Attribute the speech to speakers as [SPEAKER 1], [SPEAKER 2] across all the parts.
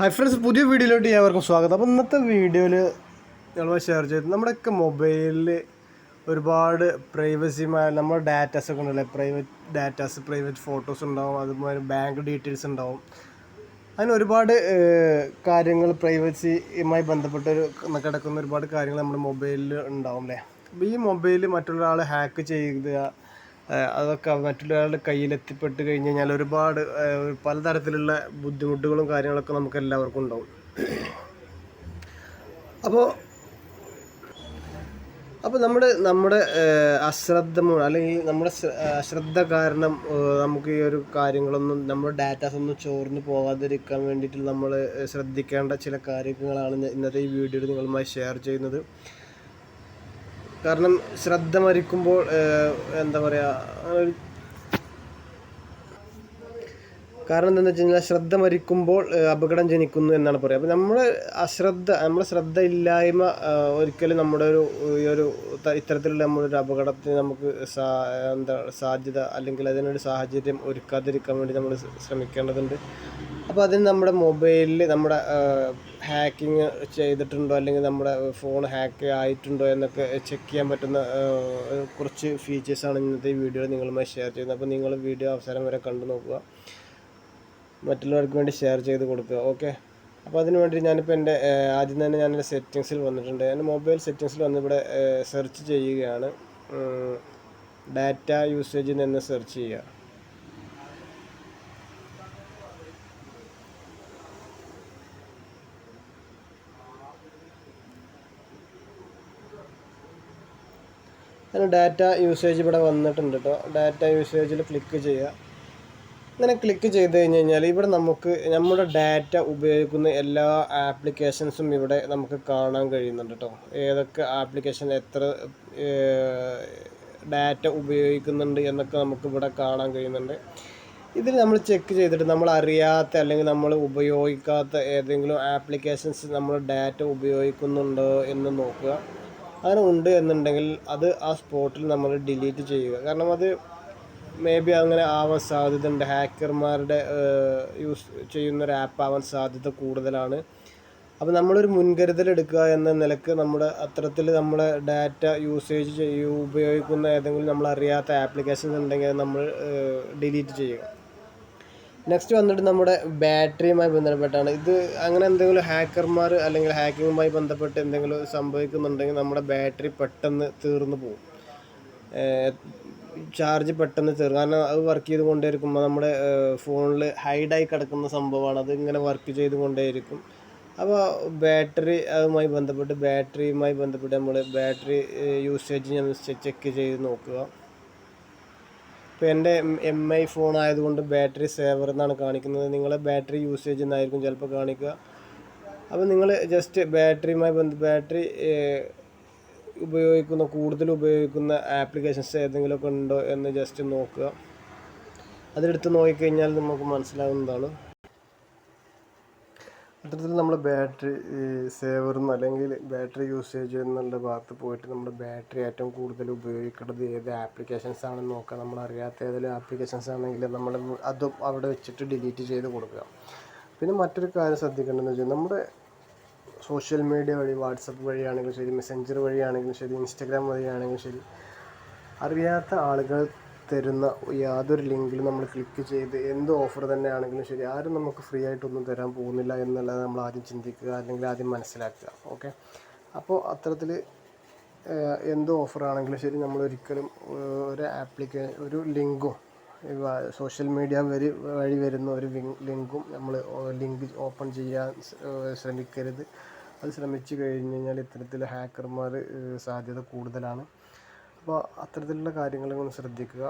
[SPEAKER 1] Hi friends പുതിയ വീഡിയോയിലോട്ട് ഞാൻ അവർക്കും സ്വാഗതം. അപ്പോൾ ഇന്നത്തെ വീഡിയോയിൽ ഞങ്ങൾ ഷെയർ ചെയ്ത് നമ്മുടെയൊക്കെ മൊബൈലിൽ ഒരുപാട് പ്രൈവസിമായ നമ്മുടെ ഡാറ്റാസ് ഒക്കെ ഉണ്ടല്ലേ? പ്രൈവറ്റ് ഡാറ്റാസ് പ്രൈവറ്റ് ഫോട്ടോസ് ഉണ്ടാവും അതുപോലെ ബാങ്ക് ഡീറ്റെയിൽസ് ഉണ്ടാവും. അങ്ങനെ ഒരുപാട് കാര്യങ്ങൾ പ്രൈവസിയുമായി ബന്ധപ്പെട്ട് കിടക്കുന്ന ഒരുപാട് കാര്യങ്ങൾ നമ്മുടെ മൊബൈലിൽ ഉണ്ടാവും അല്ലേ? അപ്പോൾ ഈ മൊബൈൽ മറ്റുള്ള ഹാക്ക് ചെയ്യുക അതൊക്കെ മറ്റുള്ളവരുടെ കയ്യിൽ എത്തിപ്പെട്ട് കഴിഞ്ഞ് കഴിഞ്ഞാൽ ഒരുപാട് പല പലതരത്തിലുള്ള ബുദ്ധിമുട്ടുകളും കാര്യങ്ങളൊക്കെ നമുക്ക് എല്ലാവർക്കും ഉണ്ടാവും. അപ്പോൾ അപ്പോൾ നമ്മുടെ നമ്മുടെ അശ്രദ്ധ അല്ലെങ്കിൽ നമ്മുടെ ശ്ര- അശ്രദ്ധ കാരണം നമുക്ക് ഈ ഒരു കാര്യങ്ങളൊന്നും നമ്മുടെ ഡാറ്റാസ് ഒന്നും ചോർന്നു പോകാതിരിക്കാൻ വേണ്ടിയിട്ട് നമ്മൾ ശ്രദ്ധിക്കേണ്ട ചില കാര്യങ്ങളാണ് ഇന്നത്തെ ഈ വീഡിയോയിൽ നിങ്ങളുമായി ഷെയർ ചെയ്യുന്നത്. കാരണം ശ്രദ്ധ മരിക്കുമ്പോൾ എന്താ പറയുക ഒരു കാരണം എന്താണെന്ന് വെച്ച് കഴിഞ്ഞാൽ ശ്രദ്ധ മരിക്കുമ്പോൾ അപകടം ജനിക്കുന്നു എന്നാണ് പറയുക. അപ്പോൾ നമ്മൾ അശ്രദ്ധ നമ്മുടെ ശ്രദ്ധ ഇല്ലായ്മ ഒരിക്കലും നമ്മുടെ ഒരു ഈ ഒരു ഇത്തരത്തിലുള്ള നമ്മളൊരു അപകടത്തിന് നമുക്ക് സാ എന്താ സാധ്യത അല്ലെങ്കിൽ അതിനൊരു സാഹചര്യം ഒരുക്കാതിരിക്കാൻ വേണ്ടി നമ്മൾ ശ്രമിക്കേണ്ടതുണ്ട്. അപ്പോൾ അതിന് നമ്മുടെ മൊബൈലിൽ നമ്മുടെ ഹാക്കിങ് ചെയ്തിട്ടുണ്ടോ അല്ലെങ്കിൽ നമ്മുടെ ഫോൺ ഹാക്ക് ആയിട്ടുണ്ടോ എന്നൊക്കെ ചെക്ക് ചെയ്യാൻ പറ്റുന്ന കുറച്ച് ഫീച്ചേഴ്സാണ് ഇന്നത്തെ ഈ വീഡിയോയിൽ നിങ്ങളുമായി ഷെയർ ചെയ്യുന്നത്. അപ്പോൾ നിങ്ങൾ വീഡിയോ അവസാനം വരെ കണ്ടു നോക്കുക. മറ്റുള്ളവർക്ക് വേണ്ടി ഷെയർ ചെയ്ത് കൊടുക്കുക. ഓക്കെ അപ്പോൾ അതിന് വേണ്ടി ഞാനിപ്പോൾ എന്റെ ആദ്യം തന്നെ ഞാനെന്റെ സെറ്റിങ്സിൽ വന്നിട്ടുണ്ട്. എന്റെ മൊബൈൽ സെറ്റിങ്സിൽ വന്ന് ഇവിടെ സെർച്ച് ചെയ്യുകയാണ്. ഡാറ്റ യൂസേജിൽ നിന്ന് സെർച്ച് ചെയ്യുക. അങ്ങനെ ഡാറ്റ യൂസേജ് ഇവിടെ വന്നിട്ടുണ്ട് കേട്ടോ ഡാറ്റ യൂസേജിൽ ക്ലിക്ക് ചെയ്യുക. അങ്ങനെ ക്ലിക്ക് ചെയ്ത് കഴിഞ്ഞ് കഴിഞ്ഞാൽ ഇവിടെ നമുക്ക് നമ്മുടെ ഡാറ്റ ഉപയോഗിക്കുന്ന എല്ലാ ആപ്ലിക്കേഷൻസും ഇവിടെ നമുക്ക് കാണാൻ കഴിയുന്നുണ്ട് കേട്ടോ ഏതൊക്കെ ആപ്ലിക്കേഷൻ എത്ര ഡാറ്റ ഉപയോഗിക്കുന്നുണ്ട് എന്നൊക്കെ നമുക്ക് ഇവിടെ കാണാൻ കഴിയുന്നുണ്ട്. ഇതിൽ നമ്മൾ ചെക്ക് ചെയ്തിട്ട് നമ്മൾ അറിയാത്ത അല്ലെങ്കിൽ നമ്മൾ ഉപയോഗിക്കാത്ത ഏതെങ്കിലും ആപ്ലിക്കേഷൻസ് നമ്മൾ ഡാറ്റ ഉപയോഗിക്കുന്നുണ്ടോ എന്ന് നോക്കുക. അങ്ങനെ ഉണ്ട് എന്നുണ്ടെങ്കിൽ അത് ആ സ്പോട്ടിൽ നമ്മൾ ഡിലീറ്റ് ചെയ്യുക. കാരണം അത് മേ ബി അങ്ങനെ ആവാൻ സാധ്യതയുണ്ട്. ഹാക്കർമാരുടെ യൂസ് ചെയ്യുന്ന ഒരു ആപ്പ് ആവാൻ സാധ്യത കൂടുതലാണ്. അപ്പോൾ നമ്മളൊരു മുൻകരുതൽ എടുക്കുക എന്ന നിലയ്ക്ക് നമ്മുടെ അത്തരത്തിൽ നമ്മുടെ ഡാറ്റ യൂസേജ് ചെയ്യൂ ഉപയോഗിക്കുന്ന ഏതെങ്കിലും നമ്മൾ അറിയാത്ത ആപ്ലിക്കേഷൻസ് ഉണ്ടെങ്കിൽ നമ്മൾ ഡിലീറ്റ് ചെയ്യുക. നെക്സ്റ്റ് വന്നിട്ട് നമ്മുടെ ബാറ്ററിയുമായി ബന്ധപ്പെട്ടാണ്. ഇത് അങ്ങനെ എന്തെങ്കിലും ഹാക്കർമാർ അല്ലെങ്കിൽ ഹാക്കിങ്ങുമായി ബന്ധപ്പെട്ട് എന്തെങ്കിലും സംഭവിക്കുന്നുണ്ടെങ്കിൽ നമ്മുടെ ബാറ്ററി പെട്ടെന്ന് തീർന്നു പോകും. ചാർജ് പെട്ടെന്ന് തീർന്നു കാരണം അത് വർക്ക് ചെയ്ത് കൊണ്ടേയിരിക്കുമ്പോൾ നമ്മുടെ ഫോണിൽ ഹൈഡായി കിടക്കുന്ന സംഭവമാണ്. അത് ഇങ്ങനെ വർക്ക് ചെയ്ത് കൊണ്ടേയിരിക്കും. അപ്പോൾ ബാറ്ററി അതുമായി ബന്ധപ്പെട്ട് ബാറ്ററിയുമായി ബന്ധപ്പെട്ട് നമ്മൾ ബാറ്ററി യൂസേജ് നമ്മൾ ചെക്ക് ചെയ്ത് നോക്കുക. ഇപ്പോൾ എന്റെ എം ഐ ഫോൺ ആയതുകൊണ്ട് ബാറ്ററി സേവർ എന്നാണ് കാണിക്കുന്നത്. നിങ്ങളെ ബാറ്ററി യൂസേജ് എന്നായിരിക്കും ചിലപ്പോൾ കാണിക്കുക. അപ്പോൾ നിങ്ങൾ ജസ്റ്റ് ബാറ്ററിയുമായി ബന്ധ ബാറ്ററി ഉപയോഗിക്കുന്ന കൂടുതൽ ഉപയോഗിക്കുന്ന ആപ്ലിക്കേഷൻസ് ഏതെങ്കിലുമൊക്കെ ഉണ്ടോ എന്ന് ജസ്റ്റ് നോക്കുക. അതെടുത്ത് നോക്കിക്കഴിഞ്ഞാൽ നമുക്ക് മനസ്സിലാവുന്നതാണ്. അത്തരത്തിൽ നമ്മൾ ബാറ്ററി സേവർ എന്ന് അല്ലെങ്കിൽ ബാറ്ററി യൂസേജ് എന്നുള്ള ഭാഗത്ത് പോയിട്ട് നമ്മൾ ബാറ്ററി ഏറ്റവും കൂടുതൽ ഉപയോഗിക്കേണ്ടത് ഏത് ആപ്ലിക്കേഷൻസ് ആണെന്ന് നോക്കുക. നമ്മൾ അറിയാത്ത ഏതെങ്കിലും ആപ്ലിക്കേഷൻസ് ആണെങ്കിൽ നമ്മൾ അതും അവിടെ വെച്ചിട്ട് ഡിലീറ്റ് ചെയ്ത് കൊടുക്കുക. പിന്നെ മറ്റൊരു കാര്യം ശ്രദ്ധിക്കേണ്ടതെന്ന് വെച്ചാൽ നമ്മുടെ സോഷ്യൽ മീഡിയ വഴി വാട്സപ്പ് വഴിയാണെങ്കിലും ശരി മെസ്സഞ്ചർ വഴിയാണെങ്കിലും ശരി ഇൻസ്റ്റഗ്രാം വഴിയാണെങ്കിലും ശരി അറിയാത്ത ആളുകൾ തരുന്ന യാതൊരു ലിങ്കിലും നമ്മൾ ക്ലിക്ക് ചെയ്ത് എന്ത് ഓഫർ തന്നെ ആണെങ്കിലും ശരി ആരും നമുക്ക് ഫ്രീ ആയിട്ടൊന്നും തരാൻ പോകുന്നില്ല എന്നുള്ളത് നമ്മൾ ആദ്യം ചിന്തിക്കുക അല്ലെങ്കിൽ ആദ്യം മനസ്സിലാക്കുക ഓക്കെ അപ്പോൾ അത്തരത്തിൽ എന്ത് ഓഫറാണെങ്കിലും ശരി നമ്മൾ ഒരിക്കലും ഒരു ആപ്ലിക്കേ ഒരു ലിങ്കും സോഷ്യൽ മീഡിയ വഴി വഴി വരുന്ന ഒരു ലിങ്കും നമ്മൾ ലിങ്ക് ഓപ്പൺ ചെയ്യാൻ ശ്രമിക്കരുത്. അത് ശ്രമിച്ചു കഴിഞ്ഞ് കഴിഞ്ഞാൽ ഇത്തരത്തിൽ ഹാക്കർമാർ സാധ്യത കൂടുതലാണ്. അപ്പോൾ അത്തരത്തിലുള്ള കാര്യങ്ങളൊന്ന് ശ്രദ്ധിക്കുക.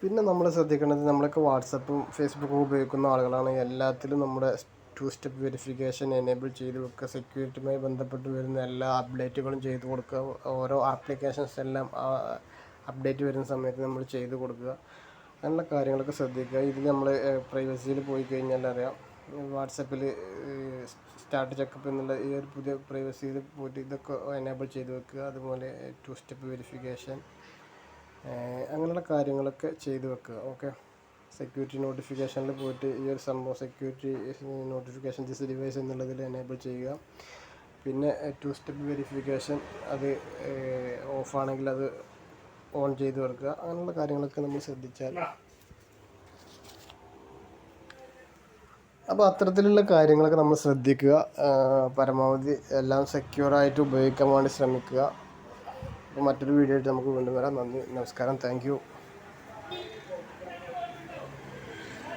[SPEAKER 1] പിന്നെ നമ്മൾ ശ്രദ്ധിക്കേണ്ടത് നമ്മളൊക്കെ വാട്സപ്പും ഫേസ്ബുക്കും ഉപയോഗിക്കുന്ന ആളുകളാണ്. എല്ലാത്തിലും നമ്മുടെ ടു സ്റ്റെപ്പ് വെരിഫിക്കേഷൻ എനേബിൾ ചെയ്ത് വെക്കുക സെക്യൂരിറ്റിയുമായി ബന്ധപ്പെട്ട് വരുന്ന എല്ലാ അപ്ഡേറ്റുകളും ചെയ്തു കൊടുക്കുക. ഓരോ ആപ്ലിക്കേഷൻസ് എല്ലാം അപ്ഡേറ്റ് വരുന്ന സമയത്ത് നമ്മൾ ചെയ്ത് കൊടുക്കുക. അങ്ങനെയുള്ള കാര്യങ്ങളൊക്കെ ശ്രദ്ധിക്കുക. ഇത് നമ്മൾ പ്രൈവസിയിൽ പോയി കഴിഞ്ഞാൽ അറിയാം. വാട്സപ്പിൽ സ്റ്റാർട്ട് ചെക്കപ്പ് എന്നുള്ള ഈ ഒരു പുതിയ പ്രൈവസിയിൽ പോയിട്ട് ഇതൊക്കെ എനേബിൾ ചെയ്ത് വെക്കുക. അതുപോലെ ടു സ്റ്റെപ്പ് വെരിഫിക്കേഷൻ അങ്ങനെയുള്ള കാര്യങ്ങളൊക്കെ ചെയ്ത് വെക്കുക. ഓക്കെ സെക്യൂരിറ്റി നോട്ടിഫിക്കേഷനിൽ പോയിട്ട് ഈ ഒരു സംഭവം സെക്യൂരിറ്റി നോട്ടിഫിക്കേഷൻ ദിസ് ഡിവൈസ് എന്നുള്ളതിൽ എനേബിൾ ചെയ്യുക. പിന്നെ ടു സ്റ്റെപ്പ് വെരിഫിക്കേഷൻ അത് ഓഫാണെങ്കിൽ അത് ഓൺ ചെയ്ത് വെക്കുക അങ്ങനെയുള്ള കാര്യങ്ങളൊക്കെ നമ്മൾ ശ്രദ്ധിച്ചാൽ. അപ്പോൾ അത്തരത്തിലുള്ള കാര്യങ്ങളൊക്കെ നമ്മൾ ശ്രദ്ധിക്കുക. പരമാവധി എല്ലാം സെക്യൂറായിട്ട് ഉപയോഗിക്കാൻ വേണ്ടി ശ്രമിക്കുക. അപ്പോൾ മറ്റൊരു വീഡിയോ ആയിട്ട് നമുക്ക് വീണ്ടും വരാം. നന്ദി. നമസ്കാരം. താങ്ക്